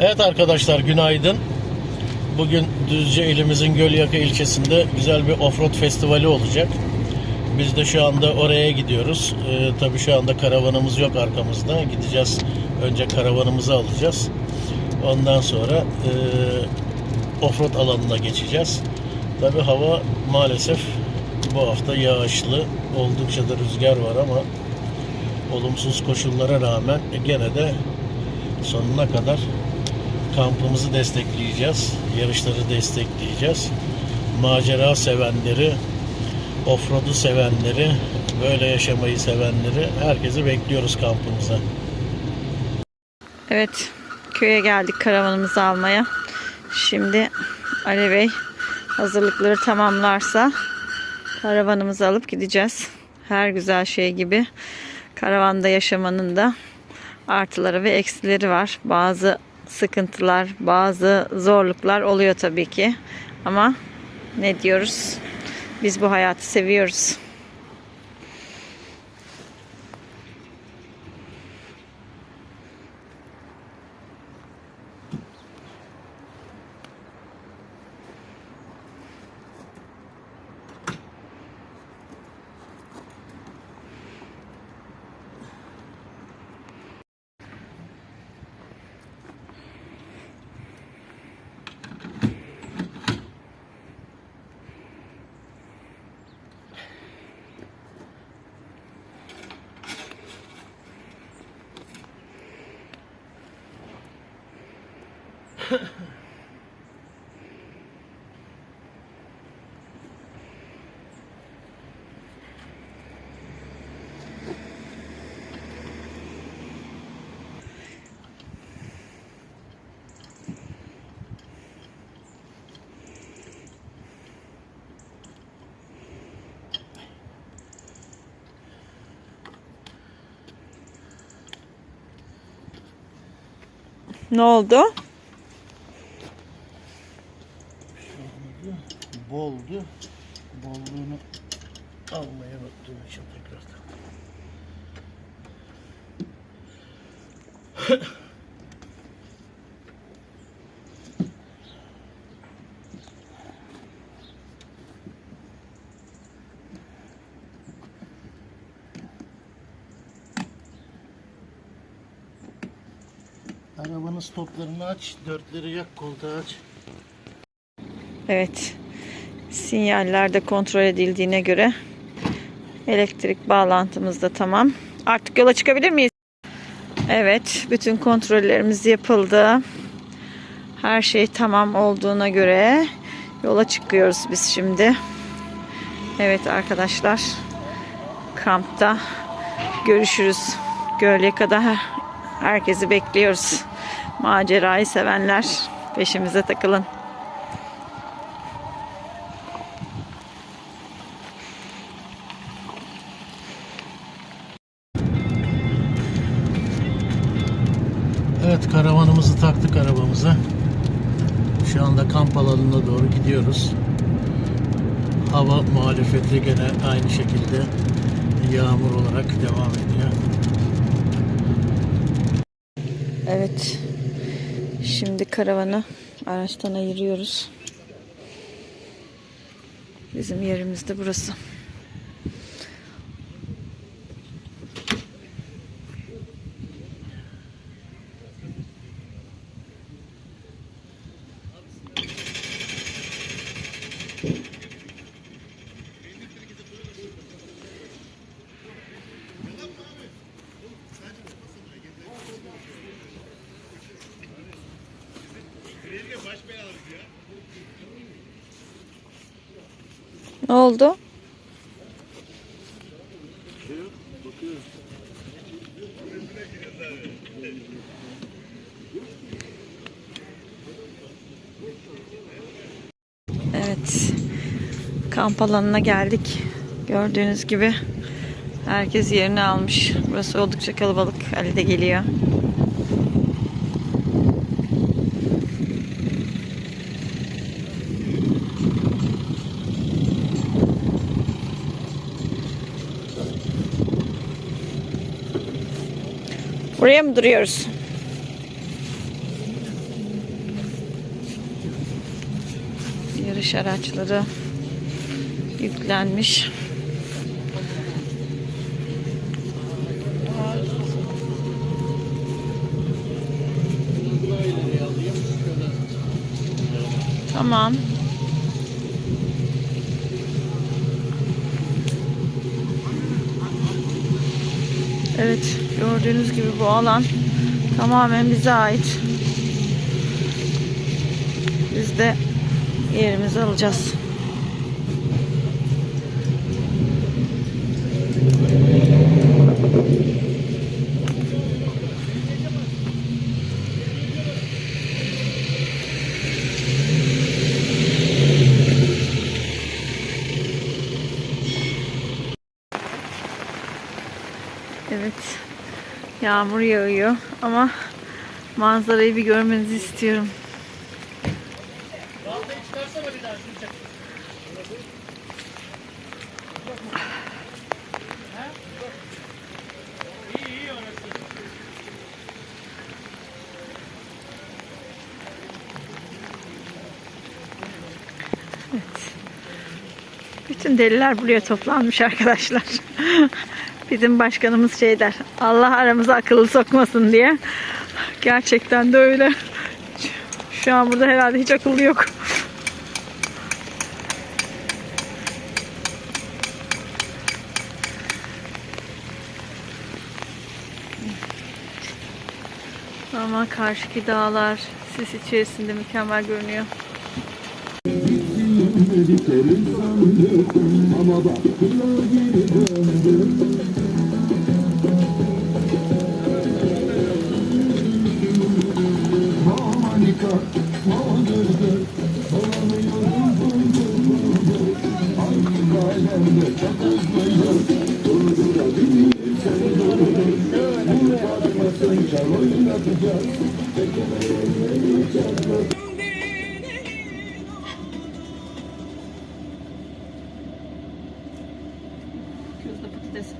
Evet arkadaşlar günaydın. Bugün Düzce ilimizin Gölyaka ilçesinde güzel bir offroad festivali olacak. Biz de şu anda oraya gidiyoruz. Ee, tabii şu anda karavanımız yok arkamızda. Gideceğiz. Önce karavanımızı alacağız. Ondan sonra e, offroad alanına geçeceğiz. Tabii hava maalesef bu hafta yağışlı. Oldukça da rüzgar var ama olumsuz koşullara rağmen gene de sonuna kadar kampımızı destekleyeceğiz. Yarışları destekleyeceğiz. Macera sevenleri, offroad'u sevenleri, böyle yaşamayı sevenleri herkesi bekliyoruz kampımıza. Evet, köye geldik karavanımızı almaya. Şimdi Ali Bey hazırlıkları tamamlarsa karavanımızı alıp gideceğiz. Her güzel şey gibi karavanda yaşamanın da artıları ve eksileri var. Bazı sıkıntılar, bazı zorluklar oluyor tabii ki. Ama ne diyoruz? Biz bu hayatı seviyoruz. Ne oldu? Boldu. Bolluğunu almaya için tekrardan. Arabanın stoplarını aç, dörtleri yak, koltuğu aç. Evet. Sinyaller de kontrol edildiğine göre elektrik bağlantımız da tamam. Artık yola çıkabilir miyiz? Evet. Bütün kontrollerimiz yapıldı. Her şey tamam olduğuna göre yola çıkıyoruz biz şimdi. Evet arkadaşlar. Kampta görüşürüz. Gölyaka'da her- herkesi bekliyoruz. Macerayı sevenler peşimize takılın. Evet karavanımızı taktık arabamıza. Şu anda kamp alanına doğru gidiyoruz. Hava muhalefeti gene aynı şekilde yağmur olarak devam ediyor. Evet. Şimdi karavanı araçtan ayırıyoruz. Bizim yerimiz de burası. Ne oldu? Evet. Kamp alanına geldik. Gördüğünüz gibi herkes yerini almış. Burası oldukça kalabalık. Ali de geliyor. Buraya mı duruyoruz? Yarış araçları yüklenmiş. Tamam. Evet, gördüğünüz gibi bu alan tamamen bize ait. Biz de yerimizi alacağız. Evet. Yağmur yağıyor ama manzarayı bir görmenizi istiyorum. Bütün deliler buraya toplanmış arkadaşlar. Bizim başkanımız şey der. Allah aramıza akıllı sokmasın diye. Gerçekten de öyle. Şu an burada herhalde hiç akıllı yok. Ama karşıki dağlar sis içerisinde mükemmel görünüyor. Dediklerim sandım ama bak geri döndüm. Harika, mağdurdur Dolanıyorum buldur buldur Aynı alemde çok hızlıyım Durdurabilirsen durdur Bu bakmasın çal oynatacağız. Közde patates.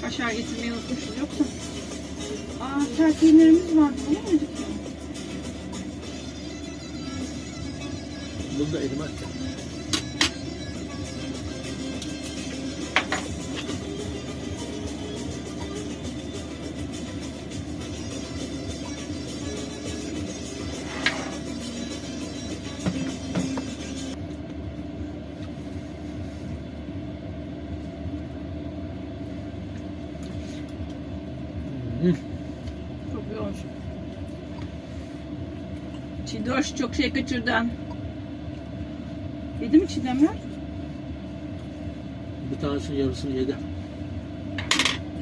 Kaşar getirmeyi unutmuşuz yoksa. Aa ters peynirimiz vardı. Bunu Bunu da elime atacağım. Çok yoğun. Çiğdoş çok şey kaçırdın. Yedi mi çiğdemler? Bir tanesinin yarısını yedi.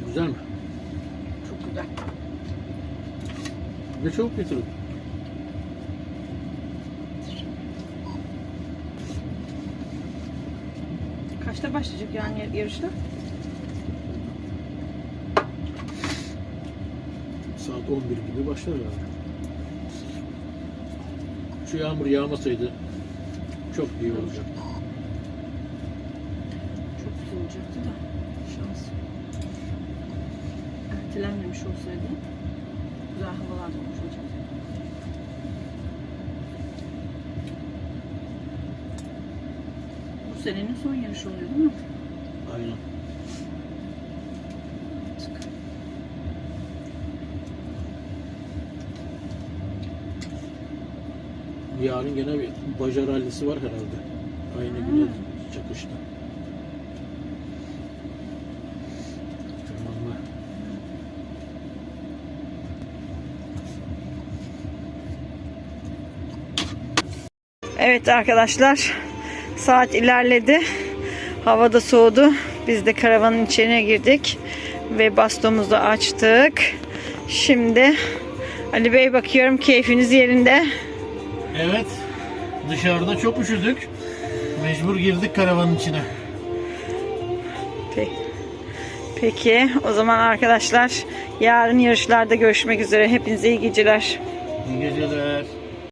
Güzel mi? Çok güzel. Ne çabuk bitirdin. Kaçta başlayacak yani yarışta? Saat 11 gibi başlar herhalde. Şu yağmur yağmasaydı çok iyi olacaktı. Çok güzel olacaktı da. Şans. Ertelenmemiş olsaydı güzel havalar da olmuş olacaktı. Bu senenin son yarışı oluyor değil mi? Aynen. Yarın gene bir Baja rallisi var herhalde. Aynı güne çakışta. Tırmanma. Evet arkadaşlar saat ilerledi. Hava da soğudu. Biz de karavanın içine girdik ve bastomuzu açtık. Şimdi Ali Bey bakıyorum keyfiniz yerinde. Evet. Dışarıda çok üşüdük. Mecbur girdik karavanın içine. Pe- Peki o zaman arkadaşlar yarın yarışlarda görüşmek üzere. Hepinize iyi geceler. İyi geceler.